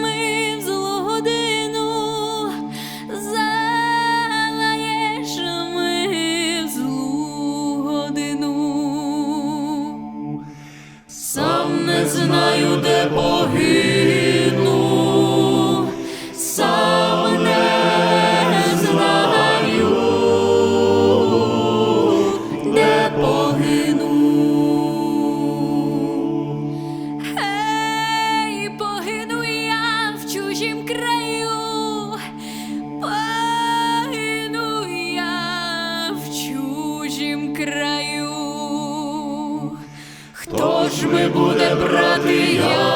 ми ми буде брати яму?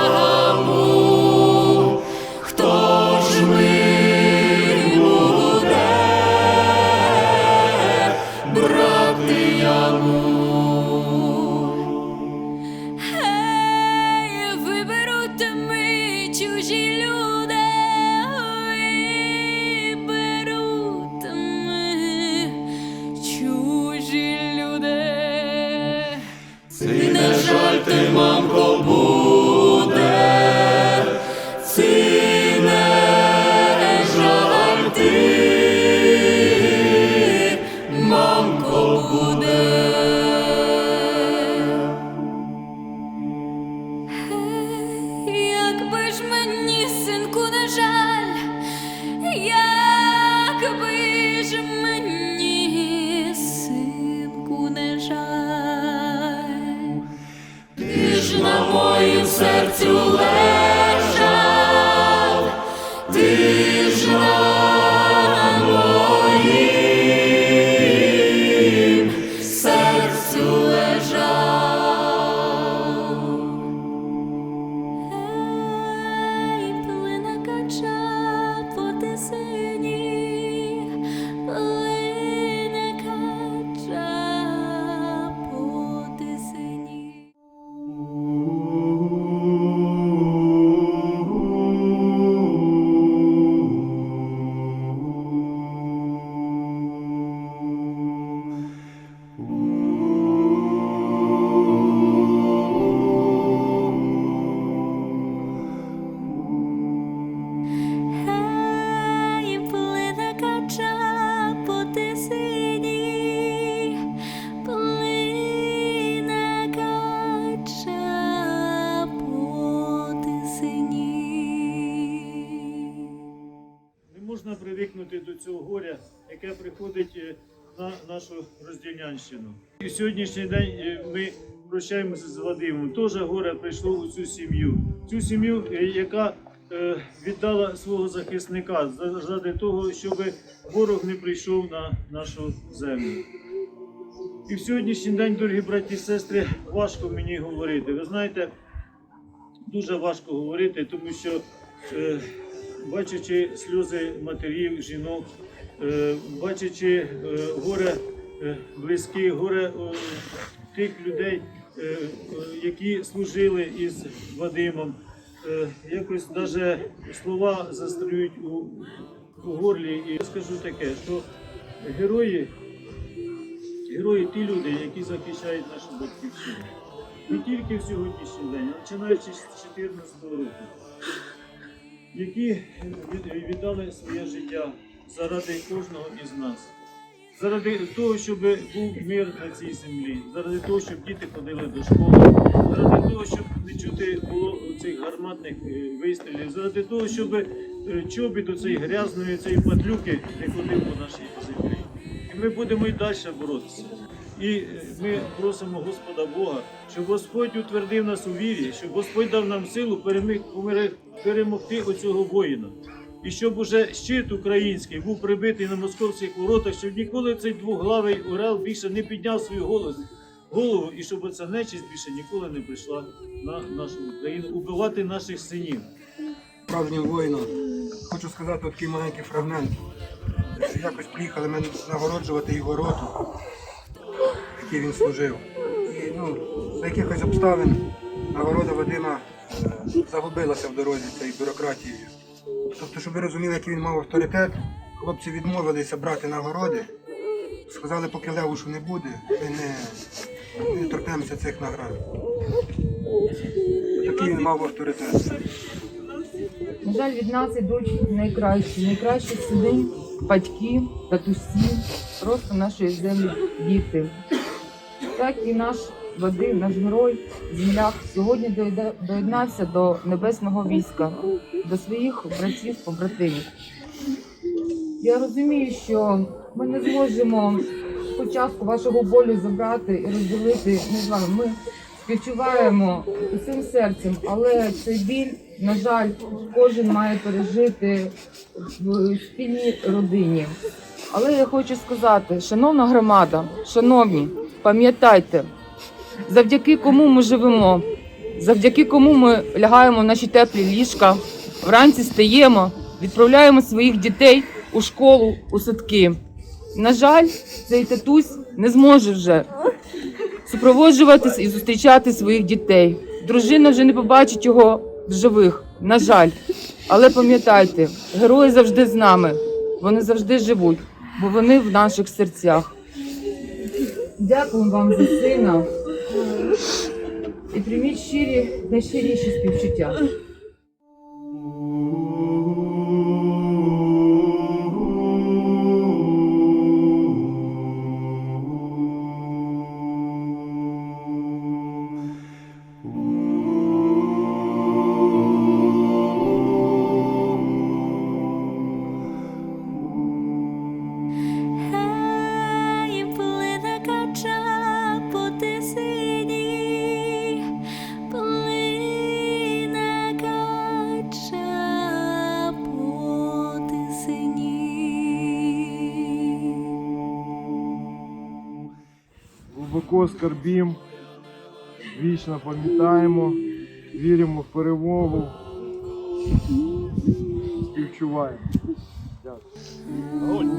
Можна до цього горя, яке приходить е, на нашу роздільнянщину. І в сьогоднішній день е, ми прощаємося з Вадимом. Теж горе прийшло у цю сім'ю. Цю сім'ю, е, яка віддала свого захисника за- заради того, щоб ворог не прийшов на нашу землю. І в сьогоднішній день, дорогі браті і сестри, важко мені говорити. Ви знаєте, дуже важко говорити, тому що бачачи сльози матерів, жінок, е, бачачи е, горе е, близьких, горе тих людей, які служили із Вадимом, якось навіть слова застрюють у, у горлі. І я скажу таке, що герої, герої ті люди, які захищають нашу батьківщину. Не тільки в сьогоднішній день, а починаючи з 2014 року які віддали своє життя заради кожного із нас. Заради того, щоб був мир на цій землі, заради того, щоб діти ходили до школи, заради того, щоб не чути було цих гарматних е, вистрілів, заради того, щоб е, чобіт у цієї грязної, цієї патлюки не ходив по нашій землі. І ми будемо і далі боротися. І е, ми просимо Господа Бога, щоб Господь утвердив нас у вірі, щоб Господь дав нам силу переміг, помири- перемогти оцього воїна. І щоб уже щит український був прибитий на московських воротах, щоб ніколи цей двоглавий орел більше не підняв свою голос, голову, і щоб ця нечисть більше ніколи не прийшла на нашу Україну убивати наших синів. справжнім воїном. Хочу сказати такий маленький фрагмент. Що якось приїхали мене нагороджувати його роту, який він служив. І ну, за якихось обставин нагорода Вадима загубилася в дорозі цієї бюрократії. Тобто, щоб ви розуміли, який він мав авторитет, хлопці відмовилися брати нагороди. Сказали, поки Левушу не буде, ми не, не торкнемося цих наград. Такий він мав авторитет. На жаль, від нас ідуть найкращі, найкращі сини, батьки, татусі, просто нашої землі діти. Так і наш Вадим, наш герой, земляк, сьогодні доєднався до небесного війська, до своїх братів, побратимів. Я розумію, що ми не зможемо хоч частку вашого болю забрати і розділити не з вами. Ми співчуваємо усім серцем, але цей біль, на жаль, кожен має пережити в спільній родині. Але я хочу сказати, шановна громада, шановні, пам'ятайте, завдяки кому ми живемо, завдяки кому ми лягаємо в наші теплі ліжка, вранці стаємо, відправляємо своїх дітей у школу, у садки. На жаль, цей татусь не зможе вже супроводжуватись і зустрічати своїх дітей. Дружина вже не побачить його в живих, на жаль. Але пам'ятайте, герої завжди з нами, вони завжди живуть, бо вони в наших серцях. Дякую вам за сина і прийміть щирі, найщиріші співчуття. Дашко скарбім. Вічно пам'ятаємо, віримо в перемогу. Співчуваємо. Дякую.